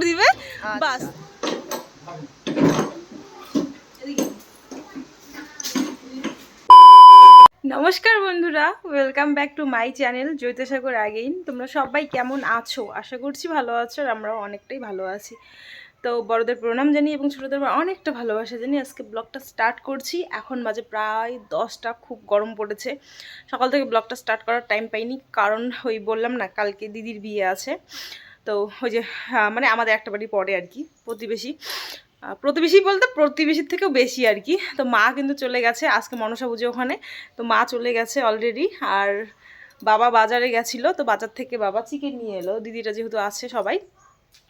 করে দিবে? বাস। নমস্কার বন্ধুরা welcome back to my channel Jyotishagar again তোমরা সবাই কেমন আছো? আশা করছি ভালো আছো আর আমরাও অনেকটাই ভালো আছি। তো বড়দের প্রণাম জানি এবং ছোটোদের অনেকটা ভালোবাসা জানি আজকে ব্লগটা স্টার্ট করছি। এখন বাজে প্রায় দশটা খুব গরম পড়েছে। সকাল থেকে ব্লগটা স্টার্ট করার টাইম পাইনি কারণ ওই বললাম না কালকে দিদির বিয়ে আছে। তো ওই যে আহ, মানে আমাদের একটা বাড়ি পড়ে আর কি প্রতিবেশী। প্রতিবেশী বলতে প্রতিবেশীর থেকেও বেশি আর কি। তো মা কিন্তু চলে গেছে আজকে মনসা পুজো ওখানে। তো মা চলে গেছে অলরেডি আর বাবা বাজারে গেছিল তো বাজার থেকে বাবা চিকেন নিয়ে এলো। দিদিটা যেহেতু আছে সবাই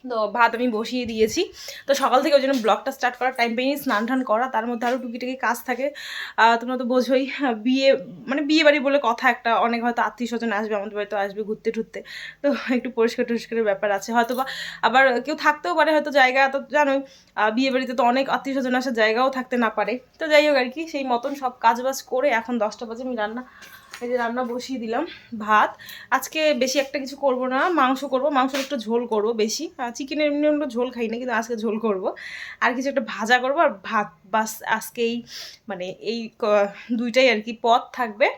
তো ভাত আমি বসিয়ে দিয়েছি। তো সকাল থেকে ওই জন্য ব্লগটা স্টার্ট করার টাইম পেয়ে স্নান টান করা। তার মধ্যে আরও টুকিটাকি কাজ থাকে। তোমরা তো বোঝোই আহ, বিয়ে মানে বিয়ে বাড়ি বলে কথা একটা অনেক হয়তো আত্মীয় স্বজন আসবে আমাদের বাড়িতে আসবে ঘুরতে টুরতে তো একটু পরিষ্কার টরিষ্কারের ব্যাপার আছে। হয়তো বা আবার কেউ থাকতেও পারে হয়তো জায়গা তো আহ, বিয়ে বাড়িতে তো অনেক আত্মীয় স্বজন আসার জায়গাও থাকতে না পারে। তো যাই হোক আর কি সেই মতন সব কাজ বাজ করে এখন দশটা বাজে আমি রান্না এই যে রান্না বসিয়ে দিলাম, ভাত। আজকে বেশি একটা কিছু করব না, মাংস করব। মাংসের একটু ঝোল করব বেশি। চিকেনের এমনি আমরা ঝোল খাই না, কিন্তু আজকে ঝোল করব। আর কিছু একটা ভাজা করব, আর ভাত বাস আজকেই মানে এই দুইটাই আর কি পথ থাকবে।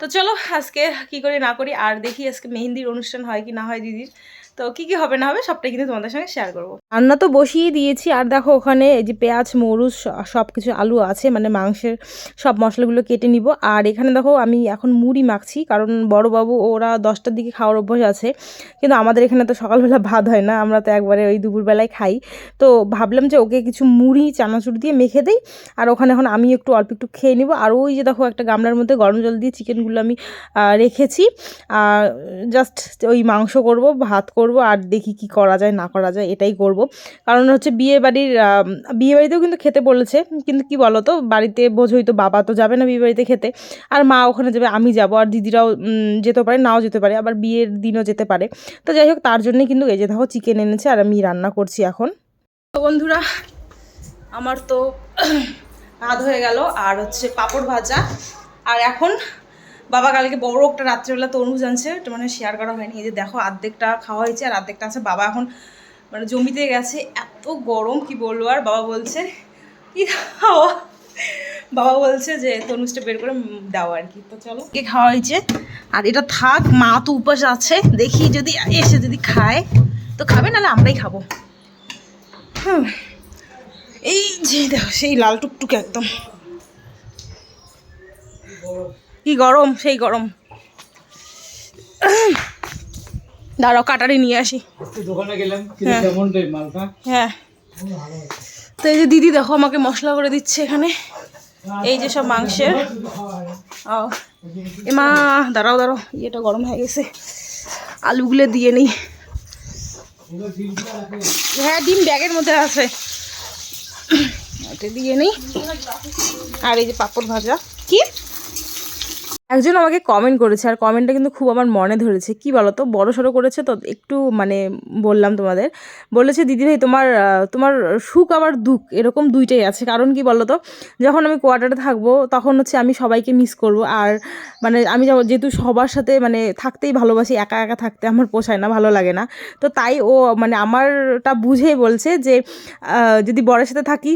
তো চলো, আজকে কি করি না করি, আর দেখি আজকে মেহেন্দির অনুষ্ঠান হয় কি না হয় দিদির। তো কি কি হবে না হবে সবটাই কিন্তু তোমাদের সঙ্গে শেয়ার করব। রান্না তো বসিয়ে দিয়েছি, আর দেখো ওখানে এই যে পেঁয়াজ মরুচ সব কিছু আলু আছে মানে মাংসের সব মশলাগুলো কেটে নিব। আর এখানে দেখো আমি এখন মুড়ি মাখছি, কারণ বড়বাবু ওরা দশটার দিকে খাওয়ার অভ্যাস আছে। কিন্তু আমাদের এখানে তো সকালবেলা ভাত হয় না, আমরা তো একবারে ওই দুপুরবেলায় খাই। তো ভাবলাম যে ওকে কিছু মুড়ি, চানাচুর দিয়ে মেখে দেই, আর ওখানে এখন আমি একটু অল্প একটু খেয়ে নিব। আর ওই যে দেখো একটা গামলার মধ্যে গরম জল দিয়ে চিকেনগুলো আমি রেখেছি। আর জাস্ট ওই মাংস করব, ভাত করব আর দেখি কি করা যায়, না করা যায়, এটাই করব। কারণ হচ্ছে বিয়ে বাড়ির বিয়ে বাড়িতেও কিন্তু খেতে বলেছে, কিন্তু কি বলো তো বাড়িতে বোঝোই তো বাবা তো যাবে না বিয়ে বাড়িতে খেতে, আর মা ওখানে যাবে, আমি যাব, আর দিদিরাও যেতে পারে, নাও যেতে পারে, আবার বিয়ের দিনও যেতে পারে। তো যাই হোক, তার জন্যই কিন্তু এই যে দেখো চিকেন এনেছে, আর আমি রান্না করছি এখন। তো বন্ধুরা, আমার তো ভাত হয়ে গেল, আর হচ্ছে পাঁপড় ভাজা, আর এখন বাবা কালকে বড় একটা রাত্রেবেলা তরমুজ আনছে, এটা মানে শেয়ার করা হয়নি, এই যে দেখো অর্ধেকটা খাওয়া হয়েছে আর অর্ধেকটা আছে, বাবা এখন মানে জমিতে গেছে, এত গরম কি বলব আর, বাবা বলছে, কি খাওয়া? বাবা বলছে যে তরমুজটা বের করে দাও আর কি, তো চলো। কে খাওয়া হয়েছে? আর এটা থাক, মা তো উপাস আছে, দেখি যদি এসে যদি খায়, তো খাবে নাহলে আমরাই খাব। হুম, এই যে দেখো, সেই লাল টুকটুক একদম। কি গরম সেই গরম। দাঁড়াও কাটারি নিয়ে আসি। দোকানে গেলাম মালটা? হ্যাঁ। তো এই যে দিদি দেখো আমাকে মশলা করে দিচ্ছে এখানে। এই যে সব মাংসের। ও এ মা দাঁড়াও দাঁড়াও ইয়েটা গরম হয়ে গেছে। আলুগুলো দিয়ে নেই। হ্যাঁ ডিম ব্যাগের মধ্যে আছে। এটা দিয়ে নেই। আর এই যে পাপড় ভাজা। কি? একজন আমাকে কমেন্ট করেছে, আর কমেন্টটা কিন্তু খুব আমার মনে ধরেছে। কি বলো তো বড় সড়ো করেছে তো, একটু মানে বললাম তোমাদের। বলেছে দিদিভাই তোমার তোমার সুখ আবার দুঃখ। এরকম দুইটাই আছে। কারণ কি বলো তো যখন আমি কোয়ার্টারে থাকব, তখন হচ্ছে আমি সবাইকে মিস করব। আর মানে আমি যেহেতু সবার সাথে মানে থাকতেই ভালোবাসি, একা একা থাকতে আমার পোষায় না, ভালো লাগে না। তো তাই ও মানে আমারটা বুঝেই বলছে যে যদি বরের সাথে থাকি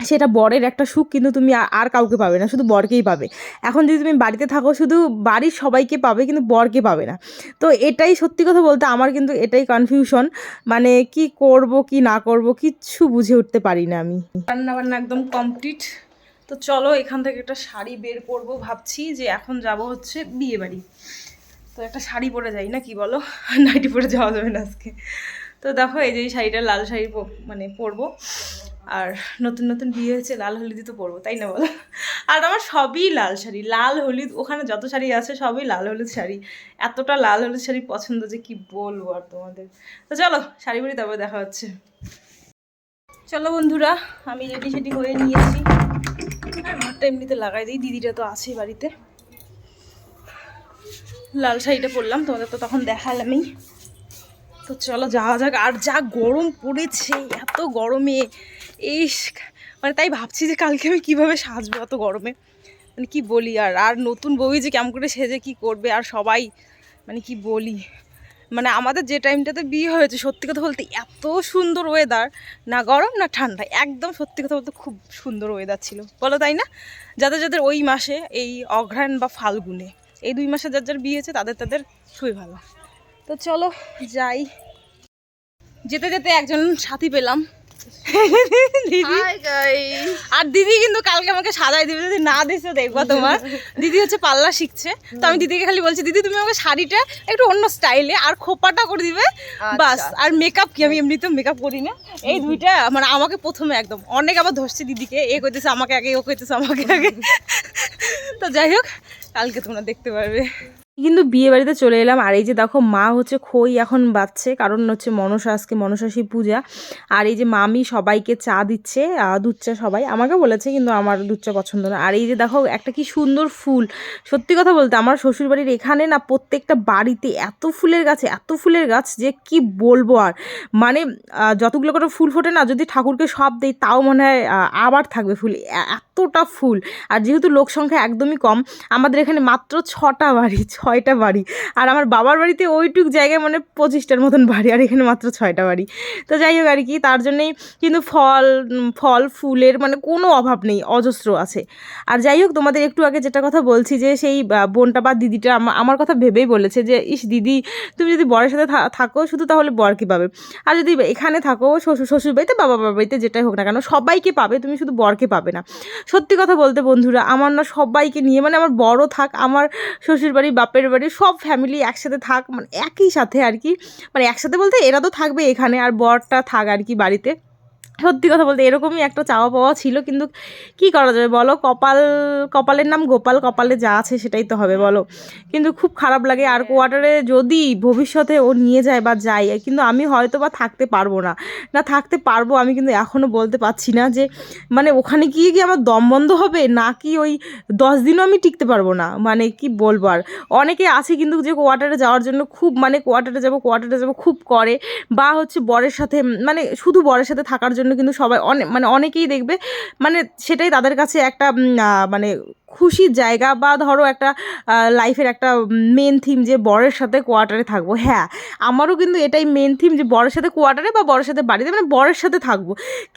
সেটা বরের একটা সুখ কিন্তু তুমি আর কাউকে পাবে না, শুধু বরকেই পাবে। এখন যদি তুমি বাড়িতে থাকো, শুধু বাড়ির সবাইকে পাবে, কিন্তু বরকে পাবে না। তো এটাই সত্যি কথা বলতে আমার কিন্তু এটাই কনফিউশন মানে কি করব, কি না করব, কিচ্ছু বুঝে উঠতে পারি না আমি। রান্না বান্না একদম কমপ্লিট তো চলো এখান থেকে একটা শাড়ি বের করব ভাবছি, যে এখন যাব হচ্ছে বিয়ে বাড়ি তো একটা শাড়ি পরে যাই, না কি বলো? নাইটি পরে যাওয়া যাবে না আজকে। তো দেখো এই যে শাড়িটা, লাল শাড়ি মানে পরবো। আর নতুন নতুন বিয়ে হয়েছে, লাল হলুদই তো পরবো, তাই না বলো? আর আমার সবই লাল শাড়ি, লাল হলুদ, ওখানে যত শাড়ি আছে সবই লাল হলুদ শাড়ি। এতটা লাল হলুদ শাড়ি পছন্দ যে কি বলব আর তোমাদের? তো চলো, শাড়ি পরি, তারপরে দেখা হচ্ছে। চলো বন্ধুরা, আমি রেডি সেডি হয়ে নিয়েছি। ঘরটা এমনিতে লাগাই দিই, দিদিটা তো আছে বাড়িতে। লাল শাড়িটা পরলাম, তোমাদের তো তখন দেখালামই। তো চলো যাওয়া যাক, আর যা গরম পড়েছে, এত গরমে। এই মানে তাই ভাবছি যে কালকে আমি কীভাবে সাজবো এত গরমে। মানে কি বলি আর আর নতুন বউই যে কেমন করে সেজে কি করবে আর সবাই মানে কি বলি। মানে আমাদের যে টাইমটাতে বিয়ে হয়েছে, সত্যি কথা বলতে এত সুন্দর ওয়েদার না গরম, না ঠান্ডা, একদম সত্যি কথা বলতে খুব সুন্দর ওয়েদার ছিল। বলো তাই না? যাদের যাদের ওই মাসে এই অঘ্রাণ বা ফাল্গুনে, এই দুই মাসে যার যার বিয়ে হয়েছে, তাদের তাদের খুবই ভালো। তো চলো যাই। যেতে যেতে একজন সাথী পেলাম। আর দিদি কিন্তু কালকে আমাকে সাজাই দিবে যদি না দিছে দেখব তোমার। দিদি হচ্ছে পাল্লা শিখছে। তো আমি দিদিকে খালি বলছি দিদি তুমি আমাকে শাড়িটা একটু অন্য স্টাইলে আর খোপাটা করে দিবে বাস। আর মেকআপ কি আমি এমনিতেও মেকআপ করি না এই দুইটা মানে আমাকে প্রথমে একদম অনেক আবার ধরছে দিদিকে। এ কইতেছে আমাকে আগে ও কইতেছে আমাকে আগে। তো যাই হোক কালকে তোমরা দেখতে পারবে। কিন্তু বিয়ে বাড়িতে চলে এলাম। আর এই যে দেখো, মা হচ্ছে খই এখন বাচ্ছে, কারণ হচ্ছে মনসা, আজকে মনসাশী পূজা। আর এই যে মামি সবাইকে চা দিচ্ছে দুধ চা সবাই। আমাকে বলেছে, কিন্তু আমার দুধ চা পছন্দ না। আর এই যে দেখো, একটা কি সুন্দর ফুল। সত্যি কথা বলতে, আমার শ্বশুরবাড়ির এখানে না প্রত্যেকটা বাড়িতে এত ফুলের গাছ, এত ফুলের গাছ যে কি বলব আর। মানে যতগুলো করে ফুল ফোটে না, যদি ঠাকুরকে সব দেই, তাও মনে হয় আবার থাকবে ফুল। এতটা ফুল। আর যেহেতু লোক সংখ্যা একদমই কম, আমাদের এখানে মাত্র ছটা বাড়ি ছয়টা বাড়ি। আর আমার বাবার বাড়িতে ওইটুক জায়গায় মানে পঁচিশটার মতন বাড়ি, আর এখানে মাত্র ছয়টা বাড়ি। তো যাই হোক আর কি, তার জন্যেই কিন্তু ফল ফল, ফুলের মানে কোনো অভাব নেই, অজস্র আছে। আর যাই হোক, তোমাদের একটু আগে যেটা কথা বলছি যে সেই বোনটা বা দিদিটা আমার কথা ভেবেই বলেছে যে, ইস দিদি, তুমি যদি বরের সাথে থাকো, শুধু তাহলে বর কি পাবে? আর যদি এখানে থাকো, শ্বশুর শ্বশুর বাড়িতে, বাবা বাবার বাড়িতে যেটাই হোক না কেন, সবাইকে পাবে, তুমি শুধু বরকে পাবে না। সত্যি কথা বলতে বন্ধুরা, আমার না সবাইকে নিয়ে মানে আমার বড় থাক, আমার শ্বশুর বাড়ি বাপের বাড়ি, সব ফ্যামিলি একসাথে থাক মানে একই সাথে আর কি। মানে একসাথে বলতে এরা তো থাকবে এখানে, আর বরটা থাক আর কি বাড়িতে। সত্যি কথা বলতে এরকমই একটা চাওয়া পাওয়া ছিল, কিন্তু কি করা যাবে বলো? কপাল, কপালের নাম গোপাল, কপালে যা আছে সেটাই তো হবে বলো। কিন্তু খুব খারাপ লাগে, আর কোয়ার্টারে যদি ভবিষ্যতে ও নিয়ে যায় বা যায়, কিন্তু আমি হয়তো বা থাকতে পারব না। না থাকতে পারব আমি কিন্তু এখনও বলতে পারছি না যে মানে ওখানে গিয়ে কি আমার দম বন্ধ হবে? নাকি ওই দশ দিনও আমি টিকতে পারব না? মানে কি বলব আর? অনেকে আছে কিন্তু যে কোয়ার্টারে যাওয়ার জন্য খুব মানে কোয়ার্টারে যাব কোয়ার্টারে যাব খুব করে, বা হচ্ছে বরের সাথে মানে শুধু বরের সাথে থাকার জন্য কিন্তু সবাই অনেক মানে অনেকেই দেখবে মানে সেটাই তাদের কাছে একটা মানে খুশির জায়গা বা ধরো একটা লাইফের একটা মেন থিম যে বরের সাথে কোয়ার্টারে থাকব। হ্যাঁ আমারও কিন্তু এটাই মেন থিম যে বরের সাথে কোয়ার্টারে বা বরের সাথে বাড়িতে মানে বরের সাথে থাকব।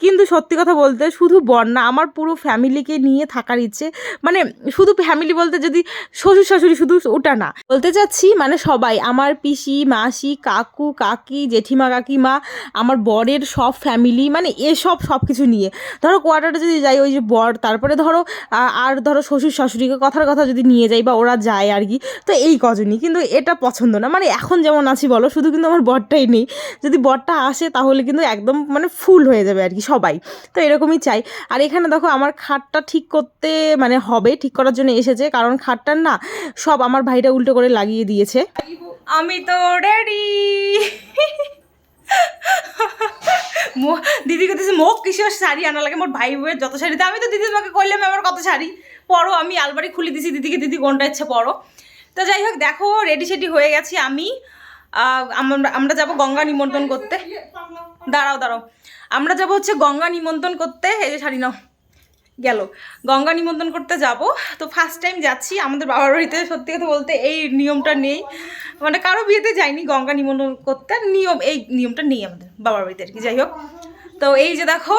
কিন্তু সত্যি কথা বলতে শুধু বর না, আমার পুরো ফ্যামিলিকে নিয়ে থাকার ইচ্ছে মানে শুধু ফ্যামিলি বলতে যদি শ্বশুর শাশুড়ি শুধু ওটা না। বলতে চাচ্ছি মানে সবাই, আমার পিসি, মাসি, কাকু, কাকি, জেঠিমা, কাকিমা, আমার বরের সব ফ্যামিলি মানে এসব সব কিছু নিয়ে। ধরো কোয়ার্টারে যদি যাই, ওই যে বর, তারপরে ধরো আর ধরো শ্বশুর শাশুড়িকে কথার কথা যদি নিয়ে যাই বা ওরা যায় আর কি, তো এই কজনই। কিন্তু এটা পছন্দ না। মানে এখন যেমন আছি বলো, শুধু কিন্তু আমার বরটাই নেই। যদি বরটা আসে তাহলে কিন্তু একদম মানে ফুল হয়ে যাবে আর কি সবাই। তো এরকমই চাই। আর এখানে দেখো আমার খাটটা ঠিক করতে মানে হবে, ঠিক করার জন্য এসেছে। কারণ খাটটার না সব আমার ভাইটা উল্টো করে লাগিয়ে দিয়েছে। আমি তো রেডি দিদি কইতেছে মোক কিসের শাড়ি আনা লাগে? মোর ভাই বউয়ের যত শাড়ি আমি তো দিদি তোমাকে কইলাম আমার কত শাড়ি? পরো আমি আলমারি খুলে দিছি, দিদিকে দিদি কোনটা ইচ্ছে পরো তো যাই হোক, দেখো রেডি সেডি হয়ে গেছি আমি। আমরা আমরা যাব গঙ্গা নিমন্ত্রণ করতে। দাঁড়াও দাঁড়াও। আমরা যাব হচ্ছে গঙ্গা নিমন্ত্রণ করতে। এই যে শাড়ি নাও, গেল। গঙ্গা নিমন্ত্রণ করতে যাব। তো ফার্স্ট টাইম যাচ্ছি, আমাদের বাবার বাড়িতে সত্যি কথা বলতে এই নিয়মটা নেই। মানে কারও বিয়েতে যাইনি গঙ্গা নিমন্ত্রণ করতে, নিয়ম, এই নিয়মটা নেই আমাদের বাবার বাড়িতে আর কি, যাই হোক। তো এই যে দেখো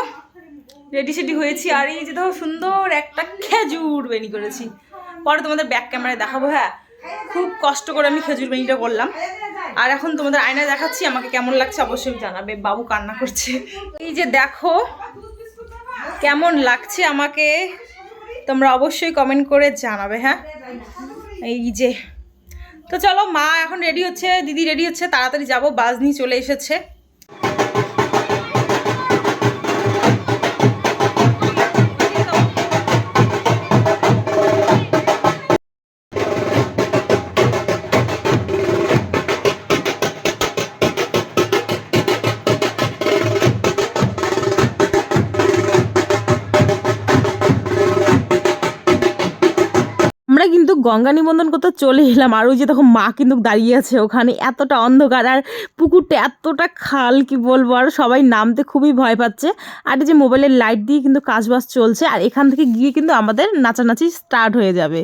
রেডি সেডি হয়েছি। আর এই যে ধরো সুন্দর একটা খেজুর বেনি করেছি। পরে তোমাদের ব্যাক ক্যামেরায় দেখাবো হ্যাঁ? খুব কষ্ট করে আমি খেজুর বেনিটা করলাম। আর এখন তোমাদের আয়নায় দেখাচ্ছি, আমাকে কেমন লাগছে অবশ্যই জানাবে। বাবু কান্না করছে। এই যে দেখো, কেমন লাগছে আমাকে, তোমরা অবশ্যই কমেন্ট করে জানাবে হ্যাঁ? এই যে, তো চলো, মা এখন রেডি হচ্ছে, দিদি রেডি হচ্ছে, তাড়াতাড়ি যাব বাজনি চলে এসেছে। গঙ্গা নিবন্ধন করতে চলে এলাম। আর ওই যে তখন মা কিন্তু দাঁড়িয়ে আছে ওখানে। এতটা অন্ধকার আর পুকুরটা এতটা খাল, কি বলব? আর সবাই নামতে খুবই ভয় পাচ্ছে। আর এই যে মোবাইলের লাইট দিয়ে কিন্তু কাজবাজ চলছে। আর এখান থেকে গিয়ে কিন্তু আমাদের নাচানাচি স্টার্ট হয়ে যাবে।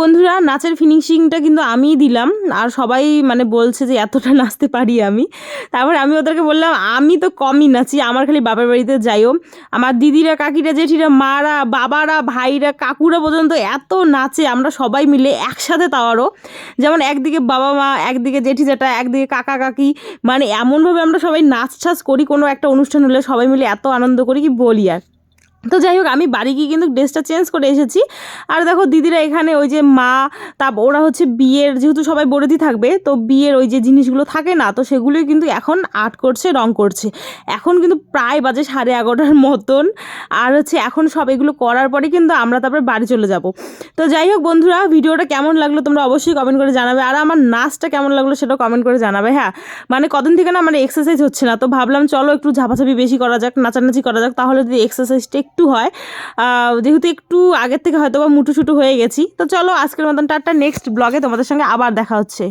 বন্ধুরা, নাচের ফিনিশিংটা কিন্তু আমিই দিলাম। আর সবাই মানে বলছে যে, এতটা নাচতে পারি আমি। তারপর আমি ওদেরকে বললাম, আমি তো কমই নাচি, আমার খালি বাবার বাড়িতে যাইও। আমার দিদিরা, কাকিরা, জেঠিরা, মারা, বাবারা, ভাইরা, কাকুরা পর্যন্ত এত নাচে, আমরা সবাই মিলে একসাথে তাওয়ারও যেমন একদিকে বাবা মা, একদিকে জেঠি জেঠা একদিকে কাকা, কাকি মানে এমনভাবে আমরা সবাই নাচ টাচ করি, কোনো একটা অনুষ্ঠান হলে সবাই মিলে এত আনন্দ করি কি বলি আর। তো যাই হোক, আমি বাড়ি গিয়ে কিন্তু ড্রেসটা চেঞ্জ করে এসেছি। আর দেখো দিদিরা এখানে ওই যে মা তা ওরা হচ্ছে বিয়ের, যেহেতু সবাই বড়দি থাকবে, তো বিয়ের ওই যে জিনিসগুলো থাকে না, তো সেগুলোই কিন্তু এখন আর্ট করছে, রং করছে। এখন কিন্তু প্রায় বাজে সাড়ে এগারোটার মতন। আর হচ্ছে এখন সব এগুলো করার পরে কিন্তু আমরা তারপরে বাড়ি চলে যাব। তো যাই হোক বন্ধুরা, ভিডিওটা কেমন লাগল তোমরা অবশ্যই কমেন্ট করে জানাবে। আর আমার নাচটা কেমন লাগল সেটা কমেন্ট করে জানাবে হ্যাঁ। মানে কদিন থেকে না আমার এক্সারসাইজ হচ্ছে না, তো ভাবলাম চলো একটু ঝাপাঝাপি বেশি করা যাক, নাচানাচি করা যাক, তাহলে যদি এক্সারসাইজটা একটু হয়। যেহেতু একটু আগের থেকে হয়তো বা মুটু ছুটু হয়ে গেছি। তো চলো আজকের মতন টাটা, নেক্সট ব্লগে তোমাদের সঙ্গে আবার দেখা হচ্ছে।